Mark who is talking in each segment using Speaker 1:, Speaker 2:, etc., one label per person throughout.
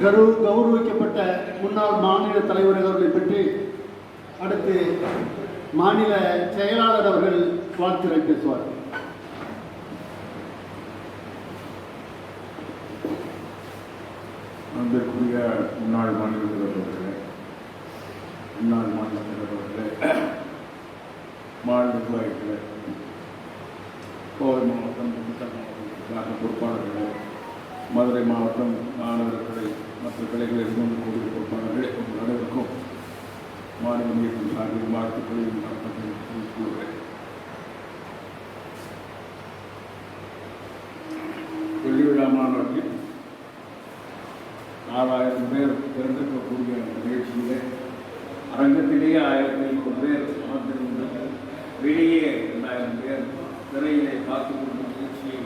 Speaker 1: கரு கௌரவிக்கப்பட்ட முன்னாள் மாநில தலைவர்கள் அவர்களை பற்றி அடுத்து மாநில செயலாளர் அவர்கள் வாழ்த்துரை பேசுவார்.
Speaker 2: அன்பிற்குரிய முன்னாள் மாநில தலைவர்களே முன்னாள் மாநில தலைவர்களே மாநில நிர்வாகிகளே கோவை மாவட்டம் மாவட்டம் பொறுப்பாளர்களே மதுரை மாவட்டம் மாணவர்களை மற்ற கிளைகளில் இருந்து கூடிய பொறுப்பாளர்களே உங்கள் அனைவருக்கும் மாணவ மீட்டும் சார்பில் வாழ்த்துக்களையும் வணக்கத்தையும் தெரிவித்துள்ளேன் வெள்ளி மாநாட்டில் ஆறாயிரம் பேர் திரண்டிருக்கக்கூடிய நிகழ்ச்சியிலே அரங்கத்திலேயே ஆயிரத்தி ஐநூறு பேர் அமர்ந்திருந்தார்கள் வெளியே இரண்டாயிரம் பேர் திரையிலே பார்த்து கொண்ட நிகழ்ச்சியை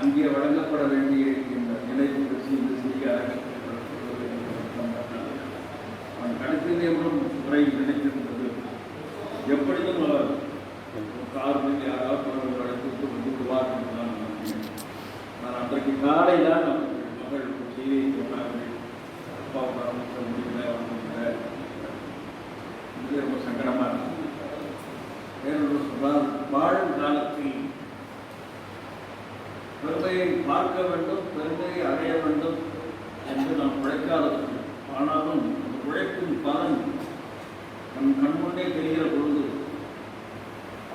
Speaker 2: அங்கே வழங்கப்பட வேண்டிய இந்த நினைவு நிகழ்ச்சி இந்த சிறிய அரங்கத்தில் நடத்துவது எனக்கு சந்தோஷம். நான் கடைசியிலே ஒன்றும் முறை நினைத்திருந்தது எப்படியும் அவர் காரில் யாராவது அவர்கள் அழைத்து வந்து விடுவார் என்று நான் நம்பினேன் நான் அன்றைக்கு காலை தான் நமக்கு மகள் செய்தியை சொன்னார்கள் அப்பா வர முடியல வர முடியல இது ரொம்ப சங்கடமாக இருந்தது வேறொரு சொன்னால் வாழும் காலத்தில் பெருமையை பார்க்க வேண்டும் பெருமையை அடைய வேண்டும் என்று நாம் உழைக்காதவர்கள் ஆனாலும் அந்த உழைப்பின் பலன் நம் கண்முன்னே தெரிகிற பொழுது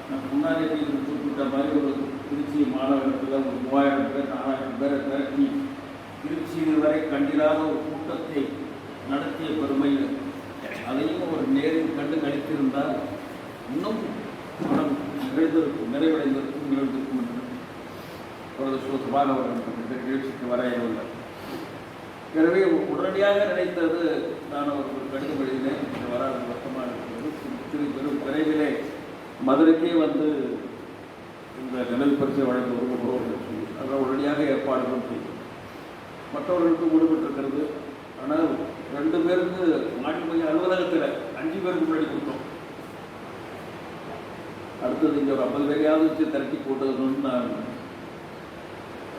Speaker 2: நம் முன்னாடி நீங்கள் குறிப்பிட்ட மாதிரி ஒரு திருச்சி மாநகரத்தில் ஒரு மூவாயிரம் பேர் நாலாயிரம் பேரை திரட்டி திருச்சியில் வரை கண்டிராத ஒரு கூட்டத்தை நடத்திய பெருமையில் அதையும் ஒரு நேரில் கண்டு கழித்திருந்தால் இன்னும் மனம் நிறைந்திருக்கும் நிறைவடைந்திருக்கும் நிகழ்ந்திருக்கும் என்று அவரது சுகமாக நிகழ்ச்சிக்கு வர இயலவில்லை எனவே உடனடியாக நினைத்தது நான் அவருக்கு கடிதம் எழுதினேன் இந்த வராது வருத்தமாக இருக்கிறது திரு பெரும் விரைவிலே மதுரைக்கே வந்து இந்த நினைவு பரிசை வழங்க விரும்புகிறோம் என்று அதனால் உடனடியாக ஏற்பாடுகளும் பண்ணி மற்றவர்களுக்கு ஈடுபட்டிருக்கிறது ஆனால் ரெண்டு பேருக்கு மாட்டி போய் அலுவலகத்தில் அஞ்சு பேருக்கு முன்னாடி கொடுத்தோம். அடுத்தது இங்கே ஒரு ஐம்பது பேரையாவது வச்சு திரட்டி போட்டதுன்னு நான்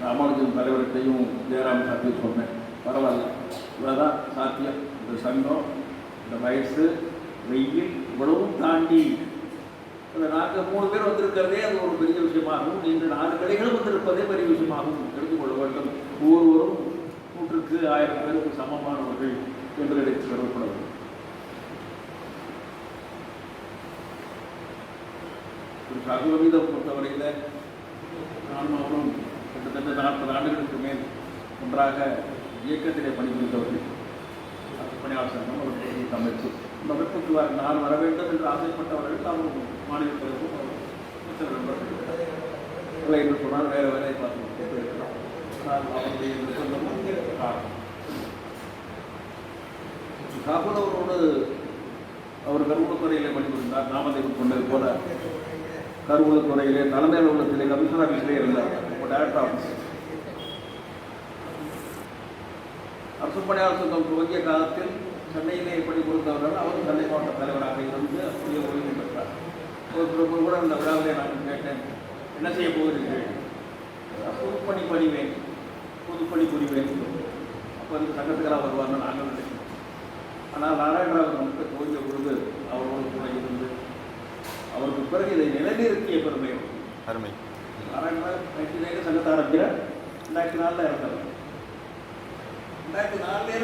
Speaker 2: ராமானுஜன் தலைவர்கிட்டையும் ஜெயராம் சாத்தியும் சொன்னேன். பரவாயில்ல. இவ்வளோதான் சாத்தியம். இந்த சங்கம் இந்த வயசு வெயில் இவ்வளவும் தாண்டி அந்த நாங்கள் மூணு பேர் வந்திருக்கிறதே அது ஒரு பெரிய விஷயமாகும். நீங்கள் நாலு கடைகளும் வந்திருப்பதே பெரிய விஷயமாகும். எடுத்துக்கொள்ள வேண்டும். ஒவ்வொருவரும் நூற்றுக்கு ஆயிரம் பேருக்கு சமமானவர்கள் என்று எடுத்து கருதப்படும் வேண்டும் ஒரு பொறுத்தவரையில் நானும் அவரும் கிட்டத்தட்ட நாற்பது ஆண்டுகளுக்கு மேல் ஒன்றாக இயக்கத்திலே பணிபுரிந்தவர்கள். பணியாளர் சங்கம் ஒரு பெரிய அமைச்சு இந்த வர நான் வர வேண்டும் என்று ஆசைப்பட்டவர்கள் அவரும் மாநில தலைவரும் மற்ற நண்பர்கள் என்று சொன்னால் வேறு வேலையை பார்த்து போயிருக்கலாம் ஆனால் அவருடைய நிர்பந்தமும் காரணம். காப்பனவரோடு அவர் கருவூலத்துறையிலே பணிபுரிந்தார். நாமதேவன் கொண்டது போல. கருவூலத்துறையிலே தலைமை அலுவலகத்திலே கமிஷனர் ஆஃபீஸிலே இருந்தார். டைரக்டர் ஆஃபீஸ் அரசு பணியாளர் சங்கம் துவங்கிய காலத்தில் சென்னையிலே பணி கொடுத்தவர்கள் அவரும் சென்னை மாவட்ட தலைவராக இருந்து அப்படியே ஓய்வு பெற்றார். ஒரு கூட அந்த விழாவிலே நான் கேட்டேன். என்ன செய்ய போகிறீர்கள்? பொதுப்பணி பணிவேன் பொதுப்பணி புரிவேன் அப்போ இந்த சங்கத்துக்கெல்லாம் வருவார்னு நாங்கள் நினைக்கிறோம். ஆனால் நாராயணராவ் நமக்கு துவங்கிய பொழுது அவரோடு கூட இருந்து அவருக்கு பிறகு இதை நிலைநிறுத்திய பெருமை.
Speaker 3: அருமை.
Speaker 2: நாராயணராவ் நைன்டி நைன் சங்கத்தை ஆரம்பிக்கிறார். ரெண்டாயிரத்தி நாலில் இறந்தார். ரெண்டாயிரத்தி நாலுல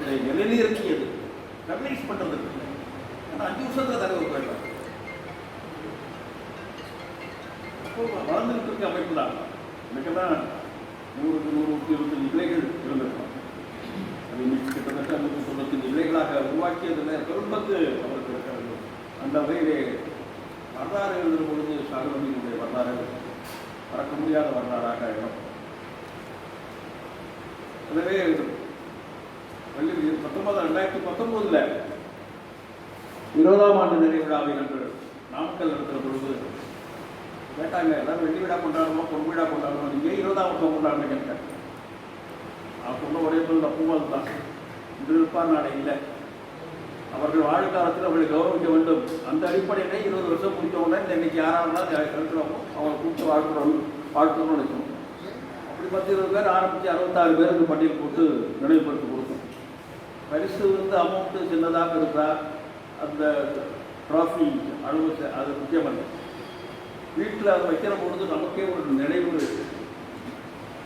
Speaker 2: இருந்து இதை நிலைநிறுத்தியது. கன்வின்ஸ் பண்ணுறதுக்கு ஆனால் அஞ்சு வருஷத்தில் தலைவர் போயிடலாம் அப்போ வளர்ந்துட்டு இருக்க அமைப்பு தான். எனக்கெல்லாம் நூறுக்கு நூறுக்கு இருபத்தஞ்சு இலைகள் இருந்திருக்கலாம் அது இன்னைக்கு கிட்டத்தட்ட நூற்றி தொண்ணூத்தஞ்சு இலைகளாக உருவாக்கியதில் பெரும்பங்கு அவருக்கு இருக்கிறது. அந்த வகையிலே வரலாறு எழுதுகிற பொழுது சாகுபடியினுடைய வரலாறு மறக்க முடியாத வரலாறாக இடம் எனவே வெள்ளி பத்தொன்பது ரெண்டாயிரத்தி பத்தொன்பதுல இருபதாம் ஆண்டு நிறைவு விழாவை என்று நாமக்கல் நடத்துகிற பொழுது கேட்டாங்க எல்லாரும் வெள்ளி விழா கொண்டாடுவோம் பொன் விழா கொண்டாடுவோம் நீங்கள் இருபதாம் வருஷம் கொண்டாடுறீங்க கேட்டேன். நான் சொன்ன ஒரே சொல் அப்பூவால் தான். இன்று இருப்பார் நாளை இல்லை. அவர்கள் வாழ்க்காலத்தில் அவர்களை கௌரவிக்க வேண்டும். அந்த அடிப்படையில் இருபது வருஷம் முடித்த உடனே இந்த இன்னைக்கு யாராவது இருக்கிறோமோ அவங்க கூப்பிட்டு வாழ்த்துறோம் வாழ்க்கணும்னு நினைக்கணும் அப்படி பத்து இருபது பேர் ஆரம்பித்து அறுபத்தாறு பேருக்கு பட்டியல் போட்டு நினைவுபடுத்த பரிசு வந்து அமௌண்ட்டு சின்னதாக இருந்தால் அந்த ட்ராஃபி அளவு அது முக்கியமல்ல. வீட்டில் அதை வைக்கிற பொழுது நமக்கே ஒரு நினைவு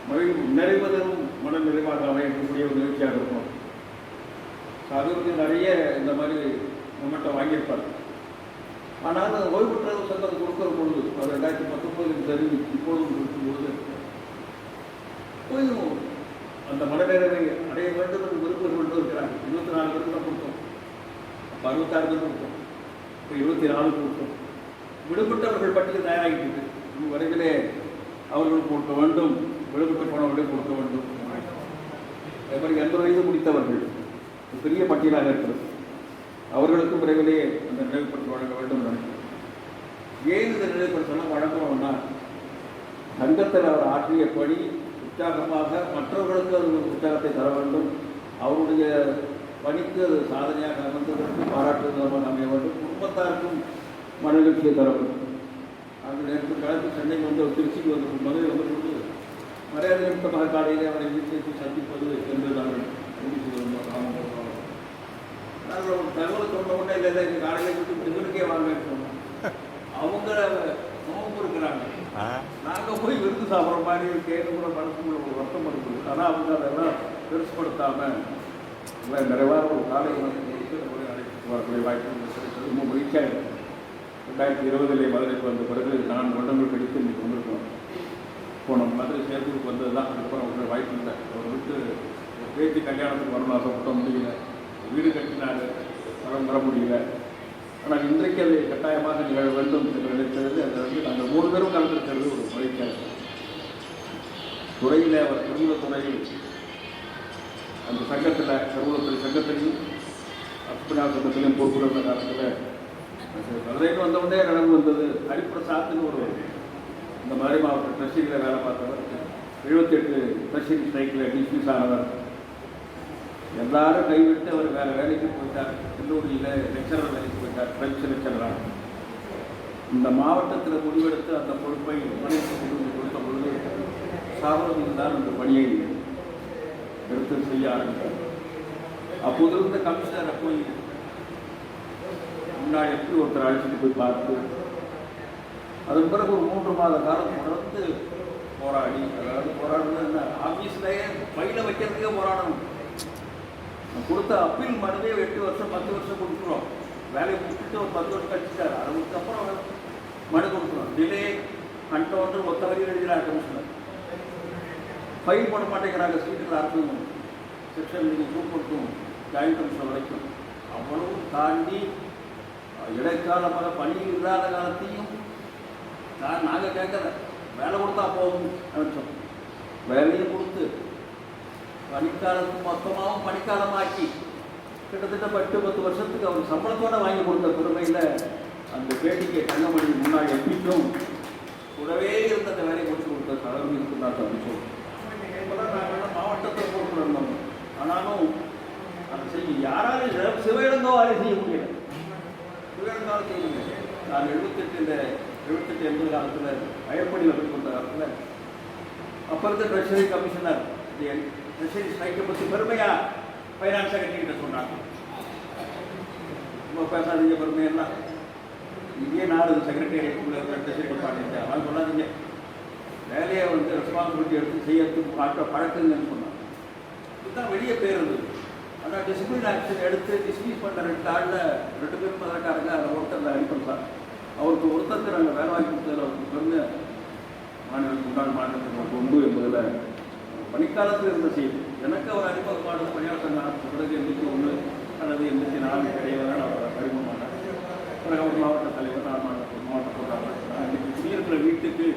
Speaker 2: மகிழ்வு நிறைவதும் மன நிறைவாக அமையக்கூடிய ஒரு நிகழ்ச்சியாக இருக்கும். அதுக்கு நிறைய இந்த மாதிரி மொமெண்ட்டை வாங்கியிருப்பார் ஆனால் அந்த ஓய்வு பெற்றவர் சங்கம் கொடுக்குற பொழுது அது ரெண்டாயிரத்தி பத்தொன்பதுக்கு சரி இப்பொழுதும் இருக்கும்பொழுது கொஞ்சம் அந்த மனநிறைவை அடைய வேண்டும் என்று விருப்பம் இருக்கிறாங்க. இருபத்தி நாலு பேருக்கு தான் கொடுத்தோம். அப்போ அறுபத்தாறு பேர் கொடுத்தோம். இப்போ இருபத்தி நாலு கொடுத்தோம். விடுபட்டவர்கள் பட்டியல் தயாராகிட்டு இருக்கு. இன்னும் அவர்கள் கொடுக்க வேண்டும். விடுபட்டு போனவர்களை கொடுக்க வேண்டும். அதே மாதிரி எண்பது வயது முடித்தவர்கள் பெரிய பட்டியலாக இருக்கிறது. அவர்களுக்கும் விரைவிலே அந்த நினைவுபடுத்தி வழங்க வேண்டும் நினைக்கிறேன். ஏன் இந்த நினைவுபடுத்தலாம் வழங்குறோம்னா சங்கத்தில் அவர் ஆற்றிய பணி உற்சாகமாக மற்றவர்களுக்கு அது ஒரு உற்சாகத்தை தர வேண்டும். அவருடைய பணிக்கு அது சாதனையாக அமைந்ததற்கு பாராட்டு விதமாக அமைய வேண்டும். குடும்பத்தாருக்கும் மனநிகழ்ச்சியை தர வேண்டும். அது நேற்று கலந்து சென்னைக்கு வந்து திருச்சிக்கு வந்து மதுரை வந்து மரியாதை நிமித்தமாக காலையிலே அவரை வீட்டிற்கு சந்திப்பது என்று நாங்கள் முடிவு செய்திருந்தோம் நாங்கள் ஒரு தகவல் சொன்ன உடனே இல்லை இல்லை காலையில் விட்டு இவருக்கே வாங்க சொன்னோம். அவங்க நோம்பு இருக்கிறாங்க நாங்கள் போய் விருந்து சாப்பிட்ற மாதிரி கேட்டு கூட மனசுக்குள்ள ஒரு வருத்தம் இருக்குது. ஆனால் அவங்க அதெல்லாம் பெருசுப்படுத்தாமல் நிறைவாக ஒரு காலை உணவு கொடுத்து நம்மளை அழைத்து வரக்கூடிய வாய்ப்பு ரொம்ப மகிழ்ச்சியாக இருக்கு. ரெண்டாயிரத்தி இருபதிலே மதுரைக்கு வந்த பிறகு நான்கு வருடங்கள் கழித்து இன்னைக்கு வந்திருக்கோம். போன மதுரை சேர்த்துக்கு வந்தது தான் அதுக்கப்புறம் ஒரு வாய்ப்பு இல்லை. அவர் விட்டு பேத்தி கல்யாணத்துக்கு வரணும் ஆசைப்பட்ட முடியல. வீடு கட்டினாரு. வர வர முடியல. ஆனால் இன்றைக்கு அது கட்டாயமாக நிகழ வேண்டும் என்று நினைத்தது அது வந்து நாங்கள் மூணு பேரும் கலந்திருக்கிறது ஒரு முறைக்காக. துறையில் அவர் திருமண துறையில் அந்த சங்கத்தில் கருவூலத்துறை சங்கத்திலையும் அற்புதா சங்கத்திலையும் பொறுப்புள்ள காலத்தில் மதுரைக்கு வந்த உடனே நடந்து வந்தது. ஹரிபிரசாத்னு ஒரு இந்த மதுரை மாவட்ட ட்ரெஸ்ஸிங்கில் வேலை பார்த்தவர். எழுபத்தெட்டு ட்ரெஸ்ஸிங் ஸ்ட்ரைக்கில் டிஸ்மிஸ் ஆனவர். எல்லாரும் கைவிட்டு அவர் வேறு வேலைக்கு போயிட்டார். கல்லூரியில் லெக்சரர் வேலைக்கு போயிட்டார் இந்த மாவட்டத்தில் முடிவெடுத்து அந்த பொறுப்பை பணிக்கு கொண்டு கொடுத்த பொழுது சாவரத்தில் தான் அந்த பணியை எடுத்து செய்ய ஆரம்பித்தார் அப்போது இருந்த கமிஷனரை போய் முன்னாடி எப்படி ஒருத்தர் அழைச்சிட்டு போய் பார்த்து அதன் பிறகு ஒரு மூன்று மாத காலம் தொடர்ந்து போராடி அதாவது போராடுறது என்ன ஆஃபீஸ்லேயே ஃபைலை வைக்கிறதுக்கே போராடணும். கொடுத்த அப்பீல் மனுவே எட்டு வருஷம் பத்து வருஷம் கொடுக்குறோம் வேலையை முடிச்சுட்டு ஒரு பத்து வருஷம் கழிச்சிட்டார். அதுக்கப்புறம் மனு கொடுக்குறோம் டிலே கண்டோன்று ஒத்த வரையும் எழுதினார் கமிஷனர் ஃபைல் போட மாட்டேங்கிறாங்க. சீட்டில் அர்த்தம் செக்ஷன் நீங்கள் சூப்பர்ட்டும் ஜாயின்ட் கமிஷன் வரைக்கும். அவ்வளவு தாண்டி இடைக்காலமாக பணி இல்லாத காலத்தையும் நான் நாங்கள் கேட்கல. வேலை கொடுத்தா போகும் நினச்சோம் வேலையை கொடுத்து பனிக்காலத்துக்கு மொத்தமாகவும் பனிக்காலமாக்கி கிட்டத்தட்ட பத்து பத்து வருஷத்துக்கு அவர் சம்பளத்தோட வாங்கி கொடுத்த பெருமையில் அந்த பேட்டிக்கு தங்கமணி முன்னாள் எம்பிக்கும் கூடவே இருந்த அந்த வேலையை முடிச்சு கொடுத்த தலைமை இருக்கிறார் அப்படின்னு சொல்லுவோம் நாங்கள் மாவட்டத்தில் பொறுப்பு ஆனாலும் அதை செய்ய யாராலும் சிவ- சிவயிழந்தோவாலே செய்ய முடியல. சிவயிழந்தாலும் செய்ய முடியல. நான் எழுபத்தெட்டு இந்த எழுபத்தெட்டு எண்பது காலத்தில் அயற்படியில் போய் கொடுத்த காலத்தில் அப்போ இருந்த ட்ரெஷரி கமிஷனர் ட்ரெஷரி ஸ்ட்ரைக்கை பற்றி பெருமையா ஃபைனான்ஸ் செக்ரட்டரிகிட்ட சொன்னாங்க. ரொம்ப பேசாதீங்க பெருமையெல்லாம் இங்கே நாலு செக்ரட்டரி இருக்கிற ட்ரெஷரி டிபார்ட்மெண்ட் அதெல்லாம் சொல்லாதீங்க. வேலையை வந்து ரெஸ்பான்சிபிலிட்டி எடுத்து செய்யறதுக்கு பார்க்க பழக்கங்கன்னு சொன்னாங்க. இதுதான் வெளியே பேர் இருந்தது ஆனால் டிசிப்ளின் ஆக்ஷன் எடுத்து டிஸ்மிஸ் பண்ண ரெண்டு ஆளில் ரெண்டு பேரும் பதற்காரங்க அதை ஒருத்தரில் அனுப்பணும் அவருக்கு ஒருத்தருக்கு நாங்கள் வேலை வாங்கி கொடுத்ததில் அவருக்கு பெருமை மாநிலத்துக்கு உண்டான மாநிலத்துக்கு உண்டு என்பதில் பணிக்காலத்தில் இருந்த செய்தி. எனக்கு அவர் அறிமுகமான பணியாளர் சங்கம் பிறகு எண்பத்தி ஒன்று அல்லது எண்பத்தி நாலு இடையில தான் அவர் அறிமுகமானார் பிறகு அவர் மாவட்ட தலைவர் நான் மாவட்ட மாவட்ட பொருளாளர். குடியிருக்கிற வீட்டுக்கு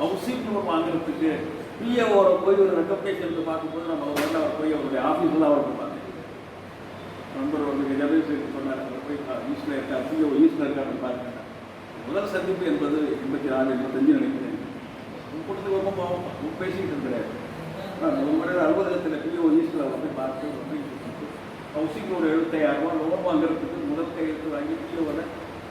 Speaker 2: ஹவுசிங் லோன் வாங்குறதுக்கு அவரை போய் ஒரு ரெக்கமெண்டேஷன் பார்க்கும்போது நம்ம முதல்ல அவர் போய் அவருடைய ஆஃபீஸில் அவருக்கு பார்த்தேன். நண்பர் வந்து ஜெகதீஷ் சொன்னார். அவர் போய் ஈஸ்டில் இருக்கார். பிஓ ஈஸ்டில் இருக்காருன்னு பார்க்கிறேன். முதல் சந்திப்பு என்பது எண்பத்தி நாலு எண்பத்தஞ்சு நினைக்கிறேன். கூட்டத்துக்கு ரொம்ப பேசிக்கிட்டு இருக்கிறேன் நான் அலுவலகத்தில் பிஓ ஈஸ்டில் வந்து பார்த்து ஹவுசிங் ஒரு எழுபத்தாயிரம் ரூபா லோன் வாங்குறதுக்கு முதல் கையெழுத்து வாங்கி பிஓவில்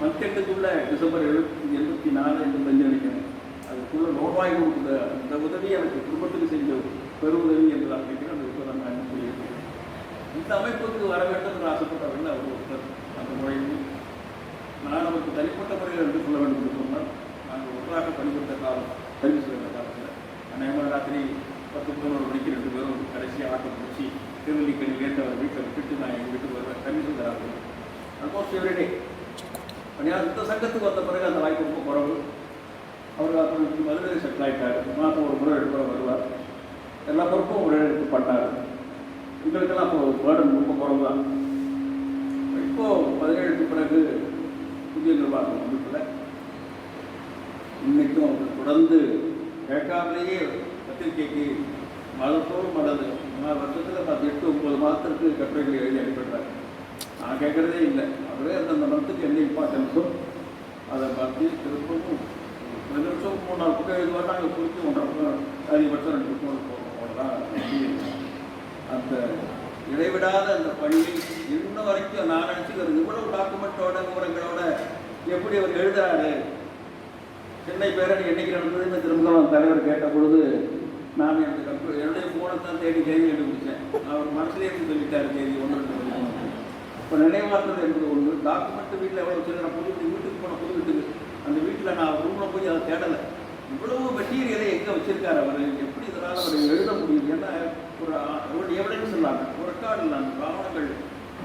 Speaker 2: மந்த் எண்டுக்குள்ள டிசம்பர் எழுபத்தி எண்பத்தி நாலு எண்பத்தஞ்சு நினைக்கிறேன் அதுக்குள்ளே லோன் வாங்கி கொடுத்த அந்த உதவி எனக்கு குடும்பத்துக்கு செஞ்ச பெருவுதவி என்று நான் அந்த விஷயம் நான் சொல்லியிருக்கேன் இந்த அமைப்புக்கு வர வேண்டும் என்று ஆசைப்பட்டவர்கள் அவர் ஒருத்தர் அந்த முறையில். நான் நமக்கு தனிப்பட்ட முறையில் என்று சொல்ல வேண்டும் என்று சொன்னால் நாங்கள் ஒன்றாக பணிபுரிந்த காலம் கல்வி சேர்ந்த காலத்தில் அநேகமாக ராத்திரி பத்து பதினோரு மணிக்கு ரெண்டு பேரும் கடைசி ஆட்டோ பிடிச்சி திருவல்லிக்கணிலேருந்து அவர் வீட்டில் விட்டுட்டு நான் எங்கள் வீட்டுக்கு வருவேன் கமிஷன் சேர்ந்தார்கள் ஆல்மோஸ்ட் எவ்ரிடே பணியார் அந்த சங்கத்துக்கு வந்த பிறகு அந்த வாய்ப்பு ரொம்ப குறவு. அவர் அப்புறம் மதுரை செட்டில் ஆகிட்டார் மாதம் ஒரு முறை ரெண்டு முறை வருவார். எல்லா பொறுப்பும் ஒரு எடுத்து பண்ணார் எங்களுக்கெல்லாம் இப்போ பேர்டன் ரொம்ப குறவு. தான் இப்போ பதினேழுக்கு பிறகு புதிய நிர்வாகம் அமைப்பில் இன்னைக்கும் தொடர்ந்து கேட்காமலேயே பத்திரிகைக்கு மதத்தோடு மலது வருஷத்தில் பத்து எட்டு ஒன்பது மாதத்திற்கு கட்டுரைகள் எழுதி அனுப்பிடுறாங்க நான் கேட்குறதே இல்லை. அவரே அந்தந்த மதத்துக்கு என்ன இம்பார்ட்டன்ஸோ அதை பார்த்து திரும்பவும் ரெண்டு நிமிஷம் மூணு நாள் பக்கம் எழுதுவார் நாங்கள் குறித்து ஒன்றரை பக்கம் அதிகபட்சம் ரெண்டு பக்கம் அந்த இடைவிடாத அந்த பணியை இன்ன வரைக்கும் நான் நினச்சிக்கிறது இவ்வளவு டாக்குமெண்ட்டோட விவரங்களோட எப்படி அவர் எழுதுறாரு? சென்னை பேரணி என்னைக்கு நடந்ததுன்னு திரும்ப தலைவர் கேட்ட பொழுது நான் எனக்கு கம்ப்யூட்டர் என்னுடைய ஃபோனை தான் தேடி தேடி கண்டுபிடிச்சேன். அவர் மனசுலேயே இருந்து சொல்லிட்டார் தேதி ஒன்று இப்போ நினைவாக்குறது என்பது ஒன்று டாக்குமெண்ட் வீட்டில் எவ்வளோ வச்சுருக்கேன் புது வீட்டு- வீட்டுக்கு போன புது வீட்டுக்கு. அந்த வீட்டில் நான் ரூமில் போய் அதை தேடலை. இவ்வளவு மெட்டீரியலை எங்கே வச்சிருக்காரு அவர்? எப்படி இதனால் அவர் எழுத முடியும் ஏன்னா ஒரு ஒரு எவிடன்ஸ் இல்லாமல் ஒரு ரெக்கார்டு இல்லாமல் ஆவணங்கள்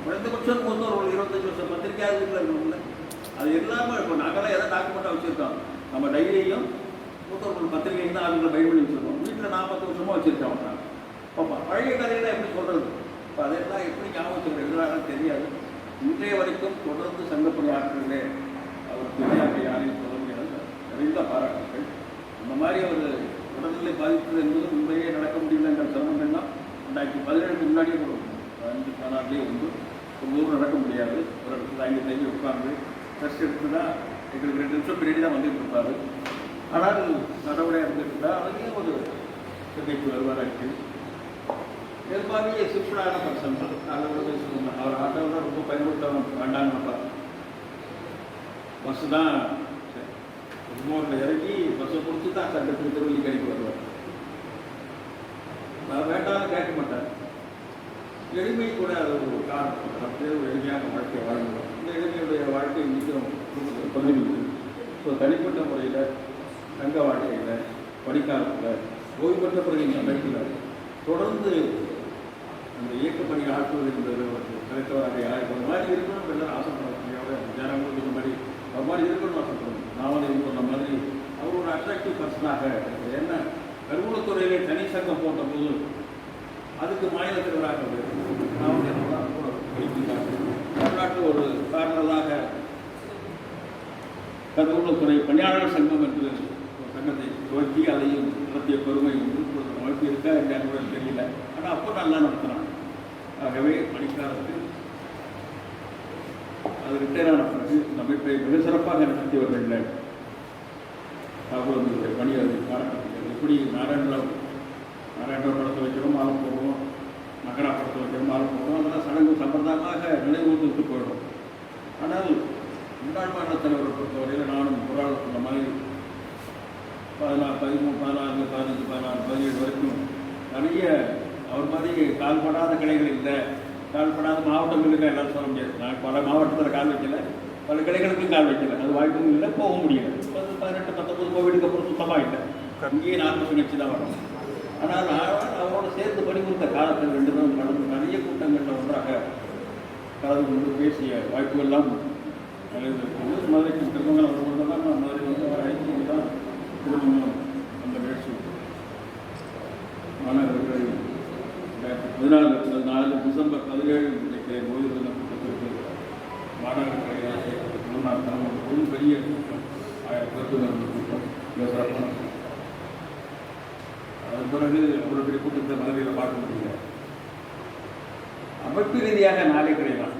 Speaker 2: குறைந்தபட்சம் மூத்தோர் ஒரு இருபத்தஞ்சு வருஷம் பத்திரிக்கையாக வீட்டில் இருக்கணும்ல. அது இல்லாமல் இப்போ நாங்களாம் எதை டாக்குமெண்ட்டாக வச்சுருக்கோம்? நம்ம டைரியையும் மூத்தவர்கள் பத்திரிகையும் தான் அவங்க பயிர் பண்ணி வச்சுருக்கோம். வீட்டில் நாற்பது வருஷமாக வச்சுருக்கேன் நான் பழைய கதையெல்லாம் எப்படி சொல்கிறது இப்போ அதெல்லாம் எப்படி ஞாபகத்தில் எதிராக தெரியாது. இன்றைய வரைக்கும் தொடர்ந்து சங்கப்பணி ஆற்றுகளே அவர் துணையாக யாரையும் சொல்ல முடியாது நிறைந்த பாராட்டுகள் அந்த மாதிரி ஒரு உடல்நிலை பாதித்தது என்பது உண்மையே நடக்க முடியலங்கிற சிரமம் எல்லாம் ரெண்டாயிரத்தி பதினேழுக்கு முன்னாடியே கூட பதினஞ்சு பதினாறுலேயே வந்து ஒரு ஊர் நடக்க முடியாது. ஒரு இடத்துல ஐந்து தேதி உட்கார்ந்து ரெஸ்ட் எடுத்து தான் எங்களுக்கு ரெண்டு நிமிஷம் பின்னாடி தான் வந்துட்டு இருப்பார். ஆனால் நடவடிக்கை இருந்துட்டு அதுலேயும் ஒரு சந்திப்பு வருவாராக இது மாதிரி சிம்பிளான பர்சன் தான் அதை விட பேசணும் அவர் ஆட்டோவில் ரொம்ப பயன்படுத்த வேண்டாங்கப்பா பஸ்ஸு தான் கும்பகோணத்தில் இறங்கி பஸ்ஸை கொடுத்து தான் சட்டத்துக்கு திருவள்ளி கடைக்கு வருவார். நான் வேண்டாம்னு கேட்க மாட்டேன் எளிமை கூட அது ஒரு காரணம். அப்படியே ஒரு எளிமையான வாழ்க்கையை வாழ்ந்தோம் இந்த எளிமையுடைய வாழ்க்கை இன்னைக்கும் பகுதி ஸோ தனிப்பட்ட முறையில் தங்க வாழ்க்கையில் படிக்காலத்தில் ஓய்வு பெற்ற பிறகு இந்த அமைப்பில் தொடர்ந்து அந்த இயக்கப்பணி ஆற்றுவது என்பது ஒரு கலெக்டராக யார் மாதிரி இருக்கணும் எல்லாரும் ஆசைப்படுறாங்க ஜனங்களுக்கு இந்த மாதிரி ஒரு மாதிரி இருக்கணும்னு ஆசைப்படுறோம் நான் வந்து மாதிரி. அவர் ஒரு அட்ராக்டிவ் பர்சனாக என்ன? கருவூலத்துறையிலே தனி சங்கம் போட்ட போது அதுக்கு மாநில தலைவராக நான் வந்து தமிழ்நாட்டில் ஒரு காரணமாக கருவூலத்துறை பணியாளர் சங்கம் என்று ஒரு சங்கத்தை அதையும் நடத்திய பெருமை உண்டு அமைப்பு இருக்கா என்னன்னு கூட தெரியல. ஆனால் அப்போ நல்லா நடத்தினாங்க. ஆகவே பணிக்காலத்தில் அது ரிட்டையர் ஆன பிறகு இந்த அமைப்பை மிக சிறப்பாக நடத்தியவர்கள் ராகுலனுடைய பணி அது காரணம் எப்படி நாராயணராவ் நாராயணராவ் படத்தை வைக்கிறோம் மாலை போடுறோம் நகரா படத்தை வைக்கிறோம் மாலை போடுறோம் அதெல்லாம் சடங்கு சம்பிரதாயமாக நினைவூர்ந்து விட்டு போயிடும் ஆனால் முன்னாள் மாநில தலைவரை பொறுத்தவரையில் நானும் குரால் சொன்ன மாதிரி பதினாறு பதிமூணு பதினாறு பதினஞ்சு பதினாறு பதினேழு வரைக்கும் நிறைய அவர் மாதிரி கால்படாத கடைகள் இல்லை. கால்படாத மாவட்டங்களுக்கு எல்லாம் சொல்ல முடியாது. நான் பல மாவட்டத்தில் கால் வைக்கல. பல கடைகளுக்கும் கால் வைக்கல. அது வாய்ப்பும் இல்லை போக முடியல. பத்து பதினெட்டு பத்தொம்பது கோவிலுக்கு அப்புறம் சுத்தமாக இல்லை இங்கேயே நாற்பது நிகழ்ச்சி தான் வரும். ஆனால் நான் அவரோட சேர்ந்து பணிபுரிந்த காலத்தில் ரெண்டு நாள் நடந்து நிறைய கூட்டங்களில் ஒன்றாக கலந்து கொண்டு பேசிய வாய்ப்புகள்லாம் நிறைந்திருக்கிறது மதுரைக்கு திருமணம் வரும்போது தான் மதுரை வந்து அவர் தான் குடும்பமும் அந்த நிகழ்ச்சி மாணவர்கள் ரெண்டாயிரத்தி பதினாலு பதினாலு டிசம்பர் பதினேழு இன்றைக்கு ஓய்வு தின கூட்டத்திற்கு மாணவர்கள் முன்னாள் தலைமை ஒரு பெரிய கூட்டம் ஆயிரத்தி பேருக்கு கூட்டம் மிக அதன் பிறகு அவ்வளோ பெரிய கூட்டத்தை மதுரையில் பார்க்க முடியல. அமைப்பு ரீதியாக நாளை கிடையாது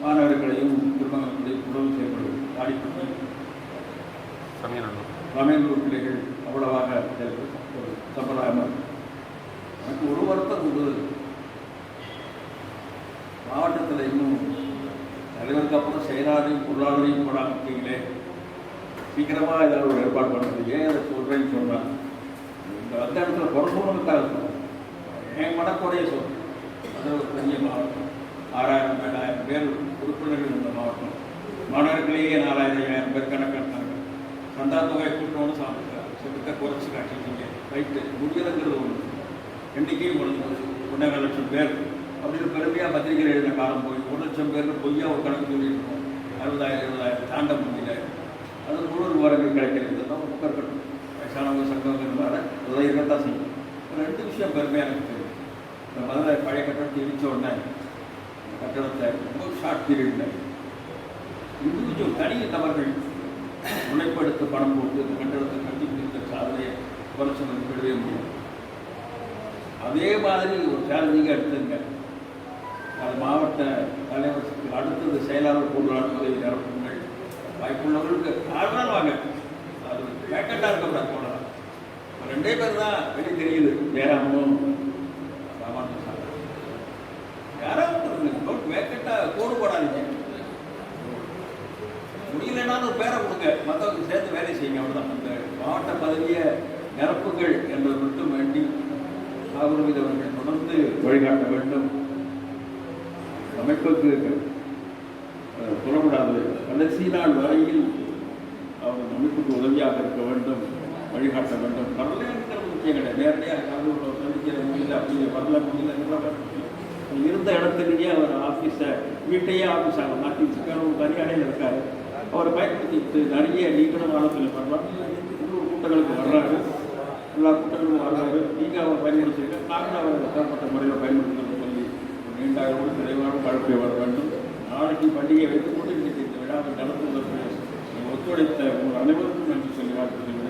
Speaker 2: மாணவர்களையும் திருமணங்களையும் உறவு செய்யப்படுவது பாடிப்பட்டு ராமேந்திர பிள்ளைகள் அவ்வளவாக ஒரு சம்பிரதாயமாக இருக்கு. எனக்கு ஒரு வருத்தம் உண்டு. மாவட்டத்தில் இன்னும் தலைவருக்கு அப்புறம் செயலாளரையும் பொருளாளரையும் போடாம இருக்கீங்களே சீக்கிரமாக ஏதாவது ஒரு ஏற்பாடு பண்ணுறது ஏன் அதை சொல்கிறேன்னு சொன்னால் இந்த வந்த இடத்துல குறை சொல்லணுக்காக என் மனக்குறைய சொல்கிறேன் அது ஒரு பெரிய மாவட்டம். ஆறாயிரம் ஏழாயிரம் பேர் உறுப்பினர்கள் இந்த மாவட்டம். மாணவர்களையே நாலாயிரம் ஐயாயிரம் பேர் கணக்கான சந்தா தொகை கூட்டம்னு சாப்பிட்டாங்க சொல்லிட்ட குறைச்சி காட்டிட்டீங்க. ரைட்டு முடியலைங்கிறது ஒன்று எண்ணிக்கையும் ஒன்று ஒன்றரை லட்சம் பேர். அப்படின்னு பெருமையாக பத்திரிகை எழுதின காலம் போய் ஒரு லட்சம் பேருக்கு பொய்யா ஒரு கணக்கு சொல்லியிருக்கோம். அறுபதாயிரம் இருபதாயிரம் தாண்ட முடியல. அது முழு விவரங்கள் கிடைக்கிறது தான் புக்கர் இருக்கட்டும் வயசானவங்க சங்கங்கிறதுனால வர அதெல்லாம் இருக்கத்தான் செய்யும். ரெண்டு விஷயம் பெருமையாக இருக்குது இந்த முதல்ல பழைய கட்டடத்தை இடிச்ச உடனே கட்டணத்தை ரொம்ப ஷார்ட் பீரியடில் இண்டிவிஜுவல் தனி நபர்கள் முனைப்படுத்த பணம் போட்டு இந்த கண்டனத்தை கட்டி முடித்த சாதனையை குறைச்சி விடவே முடியும். அதே மாதிரி ஒரு சேலஞ்சிங்க எடுத்துங்க. அது மாவட்ட தலைவருக்கு அடுத்தது செயலாளர் பொருளாளர் உதவி நிரப்புங்கள். வாய்ப்புள்ளவர்களுக்கு யாருனாலும் வாங்க. அது வேக்கண்டாக இருக்கக்கூடாது போடலாம் ரெண்டே பேர் தான் வெளியே தெரியுது. ஜெயராமனும் ராமானுஜன் சார் யாராவது நோட் வேக்கண்டாக கோடு போடாதீங்க முடியலன்னாலும் ஒரு பேரை கொடுங்க மற்றவங்க சேர்ந்து வேலை செய்யுங்க அவ்வளோதான் அந்த மாவட்ட பதவியை நிரப்புங்கள் என்பது மட்டும் வேண்டி ஆகுரவித அவர்கள் தொடர்ந்து வழிகாட்ட வேண்டும். அமைப்புக்கு புறப்படாது. கடைசி நாள் வரையில் அவர் அமைப்புக்கு உதவியாக இருக்க வேண்டும் வழிகாட்ட வேண்டும். வரலங்கிறது முக்கியம் கிடையாது நேரடியாக கலந்து சந்திக்கிற முடியல அப்படி வரல முடியல இருந்த இடத்துலயே அவர் ஆஃபீஸை வீட்டையே ஆஃபீஸாக மாற்றி வச்சுருக்காரு தனி அடையில் இருக்காரு. அவரை பயன்படுத்திட்டு நிறைய நீங்களும் காலத்தில் பண்ணலாம் உள்ளூர் கூட்டங்களுக்கு வர்றாரு. எல்லா கூட்டங்களும் வர்றாரு. நீங்கள் அவர் பயன்படுத்திருக்க நாங்கள் அவரை தரப்பட்ட முறையில் பயன்படுத்தணும்னு சொல்லி நீண்டாகவும் நீண்ட ஆயுளோடு விரைவான வாழ்க்கை வர வேண்டும். நாளைக்கு பண்டிகை வைத்து கொண்டு இன்றைக்கு இந்த விழாவை நடத்துவதற்கு ஒத்துழைத்த உங்கள் அனைவருக்கும் நன்றி சொல்லி வாழ்த்து சொல்லி